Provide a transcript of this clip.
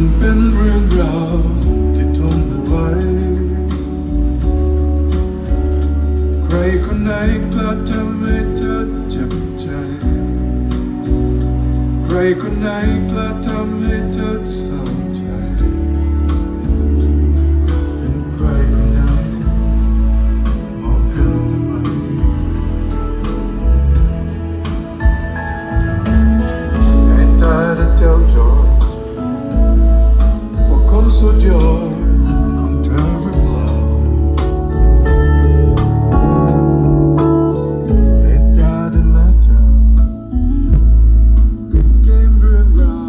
นเป็นเรื่องราวที่ทนไม่ไหวใครคนไหนกล้าทำให้เธอเจ็บใจ ใครคนไหนกล้าทำให้เธอ around.